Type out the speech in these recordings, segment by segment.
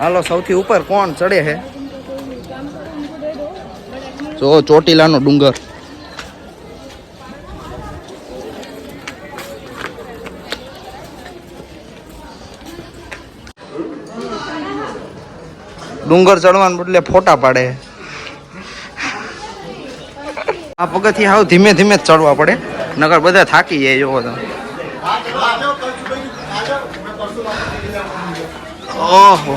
હાલો, સૌથી ઉપર કોણ ચડે છે જો ચોટીલાનો ડુંગર. ડુંગર ચડવાને બદલે ફોટા પાડે. આ પગથી હાવ ધીમે ધીમે ચડવા પડે. નગર બધા થાકી જાય જોવો તમે ઓહો.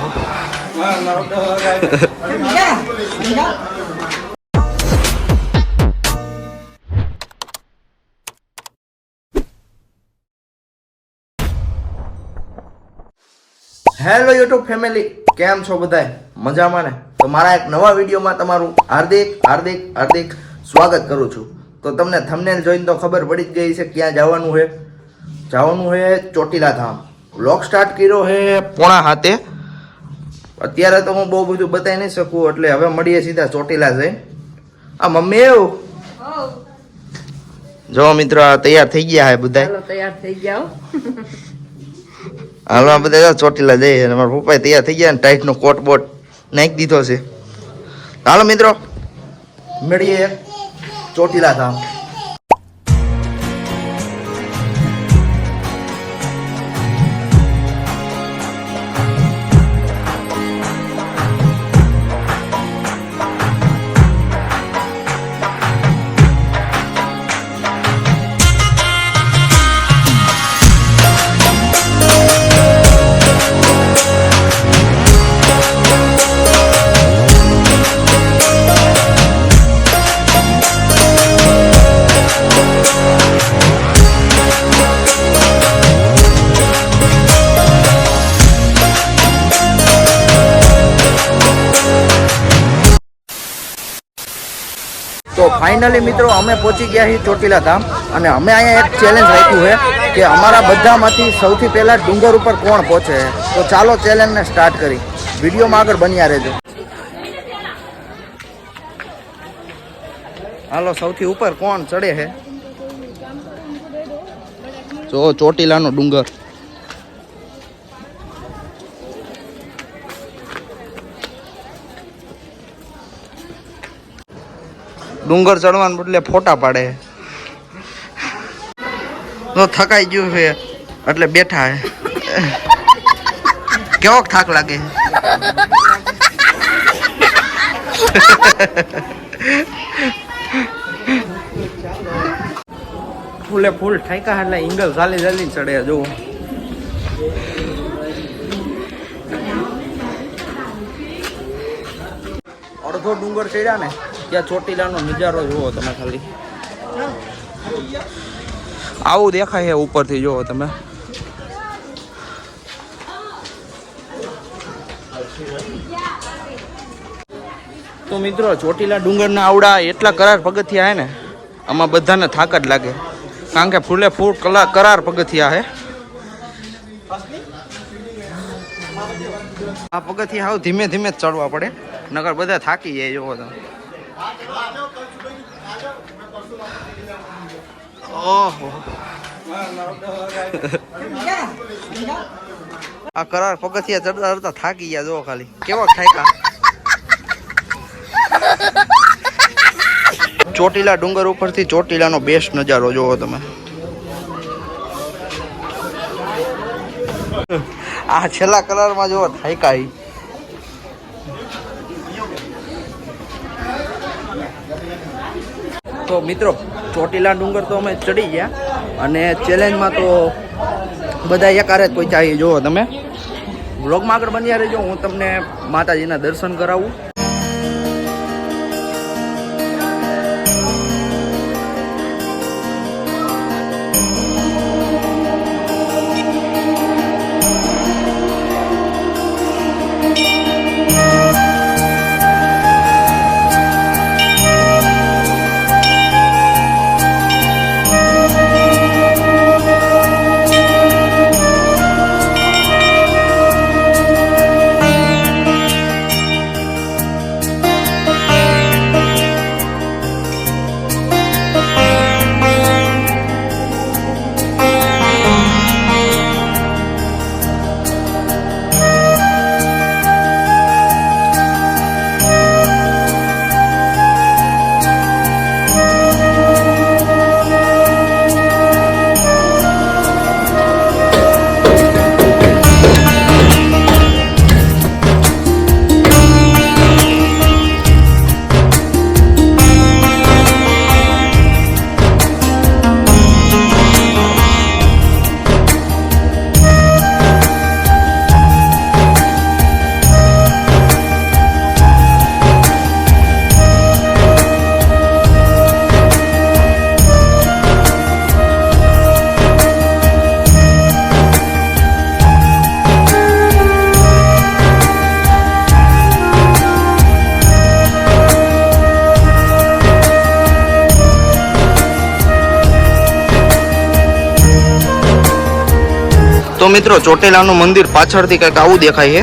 હેલો યુટ્યુબ ફેમિલી કેમ છો બધાય? મજામાં ને? તો મારા એક નવા વિડીયોમાં તમારું હાર્દિક હાર્દિક હાર્દિક સ્વાગત કરું છું. તો તમને થમને જોઈને તો ખબર પડી જ ગઈ છે ક્યાં જવાનું છે? જવાનું છે ચોટીલા ધામ. વ્લોગ સ્ટાર્ટ કર્યો છે પોણા હાથે. અત્યારે તો હું બહુ બધું બતાવી નહીં શકું એટલે હવે મળીએ સીધા ચોટીલા જઈ. આ મમ્મી એવું? જો મિત્રો તૈયાર થઈ ગયા છે બધા તૈયાર થઈ ગયા હાલમાં બધા ચોટીલા જઈએ અને મારા પપ્પાએ તૈયાર થઈ ગયા ને ટાઈટનો કોટ બોટ નાખી દીધો છે. હાલો મિત્રો. મળીએ ચોટીલા ધામ. ફાઇનલી મિત્રો, અમે પહોંચી ગયા છીએ ચોટીલા ધામ અને અમે અહીંયા એક ચેલેન્જ રાખ્યું છે કે અમારા બધામાંથી સૌથી પહેલા ડુંગર ઉપર કોણ પહોંચે છે? તો ચાલો ચેલેન્જને સ્ટાર્ટ કરી. વિડીયોમાં આગળ બન્યા રહેજો. હાલો, સૌથી ઉપર કોણ ચડે છે? જો ચોટીલાનો ડુંગર. ડુંગર ચડવાને બદલે ફોટા પાડે. તો થકાઈ ગયું છે, એટલે બેઠા છે. કેવો થાક લાગે? ફૂલે ફૂલ ઠાકા એટલે ઇંગલ ચાલી ચાલી ચડે જો અડધો ડુંગર ચડ્યા ને? ત્યાં ચોટીલાનો નજારો જુઓ તમે ખાલી. આવું દેખાય છે ઉપરથી, જુઓ તમે. તો મિત્રો, ચોટીલા ડુંગરના આવડા એટલા કરાર પગથિયા હે ને, આમાં બધાને થાક જ લાગે. કારણ કે ફૂલે ફૂલ કલા કરાર પગથિયા હે. આ પગથિયા હાવ ધીમે ધીમે ચડવા પડે. નગર બધા થાકી જાય જોવો તમે. આ કરાર પગથિયા ચડતા ચડતા થાકી ગયા જો ખાલી. કેવો થાક્યા ચોટીલા ડુંગર ઉપરથી ચોટીલાનો બેસ્ટ નજારો જોવો તમે. આ છેલ્લા કલરમાં જોવો થાક્યા તો મિત્રો, ચોટીલા ડુંગર તો અમે ચડી ગયા અને ચેલેન્જમાં તો બધા એકારે જ કોઈ ચાહી જુઓ તમે. વ્લોગમાં આગળ બન્યા રહેજો. હું તમને માતાજીના દર્શન કરાવું. મિત્રો, ચોટેલાનું મંદિર પાછળથી કંઈક આવું દેખાય છે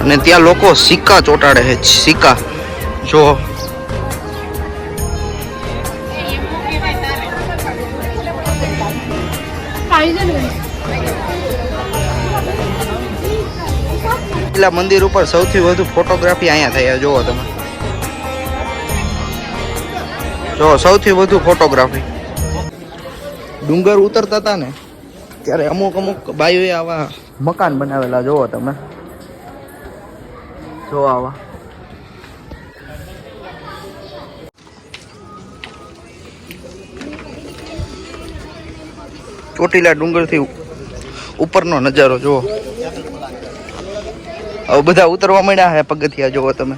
અને ત્યાં લોકો સિક્કા ચોટાડે છે. સિક્કા. જો. મંદિર ઉપર સૌથી વધુ ફોટોગ્રાફી અહીંયા થયા. જોવો તમે. જો, સૌથી વધુ ફોટોગ્રાફી ડુંગર ઉતરતા હતા ને? ત્યારે અમુક અમુક બાઈઓએ આવા મકાન બનાવેલા જોવો તમે. જો આવા. ચોટીલા ડુંગરથી ઉપરનો નજારો જુઓ હવે બધા ઉતરવા માંડ્યા હે પગથિયા જુઓ તમે.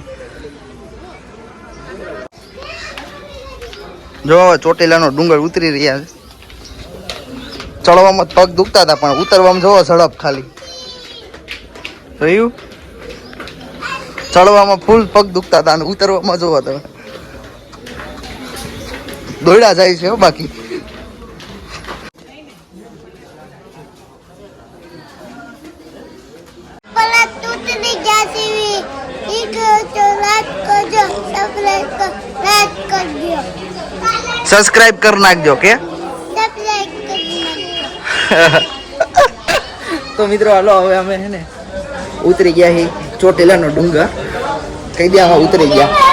જો ચોટીલાનો ડુંગર ઉતરી રહ્યા છે. ચડવામાં પગ દુખતા હતા પણ ઉતરવામાં જોવો ઝડપ ખાલી. જોયું? ચડવામાં ફૂલ પગ દુખતા હતા અને ઉતરવામાં જોવો તમે. દોડ્યા જાય છે બાકી. સબસ્ક્રાઇબ કર નાખજો કે તો મિત્રો, હાલો, હવે અમે, હે ને, ઉતરી ગયા હી ચોટીલાનો ડુંગર. કહી દે, આમાં ઉતરી ગયા.